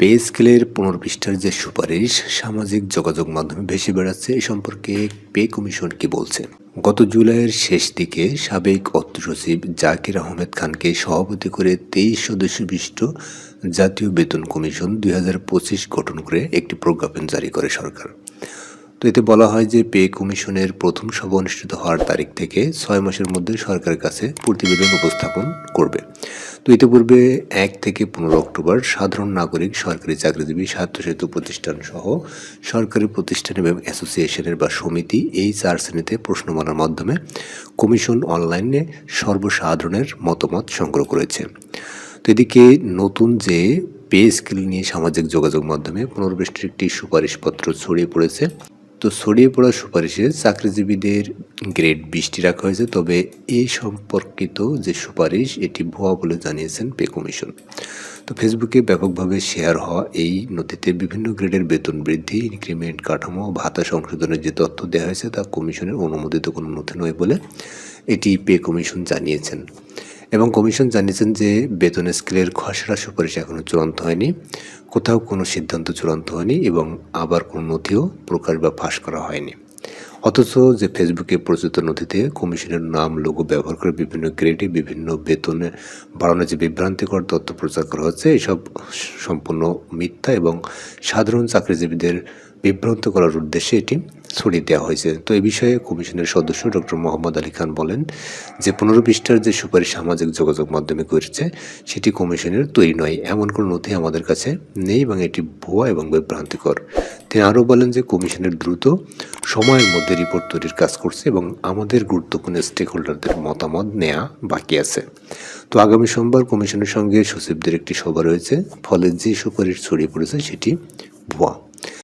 Pay স্কেলের পনেরো পৃষ্ঠার যে সুপারিশ, সামাজিক যোগাযোগ মাধ্যমে ভেসে বেড়াচ্ছে, এ সম্পর্কে পে কমিশন কি বলছে? গত জুলাইয়ের শেষ দিকে সাবেক অর্থ সচিব জাকির আহমেদ খানকে সভাপতি করে তেইশ সদস্য বিশিষ্ট জাতীয় বেতন কমিশন দুই হাজার পঁচিশ গঠন করে একটি প্রজ্ঞাপন জারি করে সরকার। তো এতে বলা হয় যে পে কমিশনের প্রথম সভা অনুষ্ঠিত হওয়ার তারিখ থেকে ছয় মাসের মধ্যে সরকারের কাছে প্রতিবেদন উপস্থাপন করবে। ইতিপূর্বে এক থেকে পনেরো অক্টোবর সাধারণ নাগরিক সরকারি চাকরিজীবী স্বায়ত্তশাসিত প্রতিষ্ঠান সহ সরকারি প্রতিষ্ঠান এবং অ্যাসোসিয়েশনের বা সমিতি এই চার শ্রেণীতে প্রশ্নমালার মাধ্যমে কমিশন অনলাইনে সর্বসাধারণের মতামত সংগ্রহ করেছে। তো এদিকে নতুন যে পে স্কেল নিয়ে সামাজিক যোগাযোগ মাধ্যমে পুনর্বৃষ্টির একটি সুপারিশপত্র ছড়িয়ে পড়েছে তো ছড়িয়ে পড়া সুপারিশে চাকরিজীবীদের গ্রেড বৃষ্টি রাখা হয়েছে, তবে এই সম্পর্কিত যে সুপারিশ, এটি ভুয়া বলে জানিয়েছেন পে কমিশন। তো ফেসবুকে ব্যাপকভাবে শেয়ার হওয়া এই নথিতে বিভিন্ন গ্রেডের বেতন বৃদ্ধি, ইনক্রিমেন্ট কাঠামো, ভাতা সংশোধনের যে তথ্য দেওয়া হয়েছে, তা কমিশনের অনুমোদিত কোনো নথি নয় বলে এটি পে কমিশন জানিয়েছেন। এবং কমিশন জানিয়েছেন যে বেতন স্কেলের খসড়া সুপারিশ এখনও চূড়ান্ত হয়নি। কোথাও কোনো সিদ্ধান্ত চূড়ান্ত হয়নি এবং আবার কোনো নথিও প্রকাশ বা ফাঁস করা হয়নি। অথচ যে ফেসবুকে প্রচলিত নথিতে কমিশনের নাম, লোগো ব্যবহার করে বিভিন্ন গ্রেডে বিভিন্ন বেতনে বাড়ানোর যে বিভ্রান্তিকর তথ্য প্রচার করা হচ্ছে, এসব সম্পূর্ণ মিথ্যা এবং সাধারণ চাকরিজীবীদের বিভ্রান্ত করার উদ্দেশ্যে এটি ছড়িয়ে দেওয়া হয়েছে। তো এ বিষয়ে কমিশনের সদস্য ডক্টর মোহাম্মদ আলী খান বলেন যে পনেরো পৃষ্ঠার যে সুপারিশ সামাজিক যোগাযোগ মাধ্যমে করেছে, সেটি কমিশনের তৈরি নয়। এমন কোনো নথি আমাদের কাছে নেই এবং এটি ভুয়া এবং বিভ্রান্তিকর। তিনি আরও বলেন যে কমিশনের দ্রুত সময়ের মধ্যে রিপোর্ট তৈরির কাজ করছে এবং আমাদের গুরুত্বপূর্ণ স্টেক হোল্ডারদের মতামত নেওয়া বাকি আছে। তো আগামী সোমবার কমিশনের সঙ্গে সচিবদের একটি সভা রয়েছে, ফলে যে সুপারিশ ছড়িয়ে পড়েছে সেটি ভুয়া।